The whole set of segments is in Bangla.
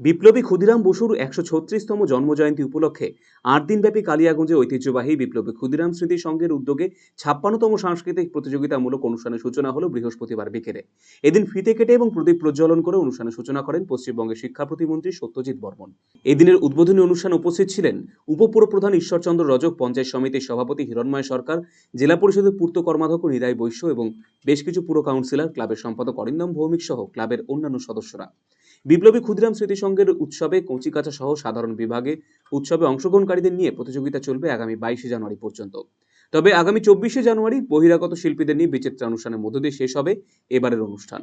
বিপ্লবী ক্ষুদিরাম বসুর একশো ছত্রিশতম জন্মজয়ন্তী উপলক্ষে আট দিনব্যাপী কালিয়াগঞ্জে ঐতিহ্যবাহী বিপ্লবী ক্ষুদিরাম স্মৃতি সংঘের উদ্যোগে ছাপ্পান্নতম সাংস্কৃতিক প্রতিযোগিতামূলক অনুষ্ঠানের সূচনা হলো বৃহস্পতিবার বিকেলে। এদিন ফিতে কেটে এবং প্রদীপ প্রজ্বলন করে অনুষ্ঠানের সূচনা করেন পশ্চিমবঙ্গের শিক্ষা প্রতিমন্ত্রী সত্যজিৎ বর্মন। এদিনের উদ্বোধনী অনুষ্ঠানে উপস্থিত ছিলেন উপপুরপ্রধান ঈশ্বরচন্দ্র রজক পঞ্চায়েত সমিতির সভাপতি হিরণময় সরকার, জেলা পরিষদের পূর্ত কর্মাধ্যক্ষ নিরাই বৈশ্য এবং বেশ কিছু পুর কাউন্সিলর, ক্লাবের সম্পাদক অরিন্দম ভৌমিক সহ ক্লাবের অন্যান্য সদস্যরা। বিপ্লবী ক্ষুদিরাম স্মৃতি সংঘের উৎসবে কচিকাঁচা সহ সাধারণ বিভাগে উৎসবে অংশগ্রহণকারীদের নিয়ে প্রতিযোগিতা চলবে আগামী বাইশে জানুয়ারি পর্যন্ত। তবে আগামী চব্বিশে জানুয়ারি বহিরাগত শিল্পীদের নিয়ে বিচিত্রা অনুষ্ঠানের মধ্য দিয়ে শেষ হবে এবারের অনুষ্ঠান।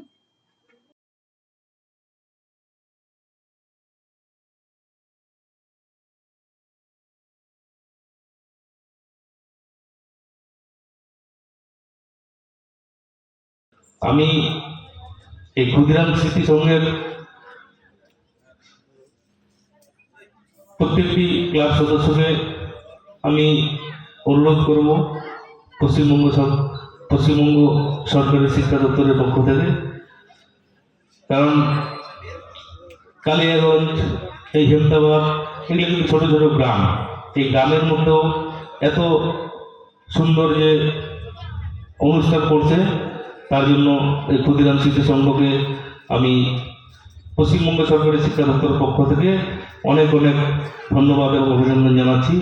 আমি এই ক্ষুদিরাম স্মৃতি সংঘের প্রত্যেকটি ক্লাব সদস্যকে আমি অনুরোধ করব পশ্চিমবঙ্গ পশ্চিমবঙ্গ সরকারের শিক্ষা দপ্তরের পক্ষ থেকে। কারণ কালিয়াগঞ্জ, এই হেমতাবাদ, এগুলো কিন্তু ছোটো ছোটো গ্রাম। এই গ্রামের মধ্যেও এত সুন্দর যে অনুষ্ঠান করছে, তার জন্য এই ক্ষুদিরাম স্মৃতি সংঘকে আমি পশ্চিমবঙ্গ সরকারের শিক্ষা দপ্তরের পক্ষ থেকে অনেক অনেক ধন্যবাদ এবং অভিনন্দন জানাচ্ছি।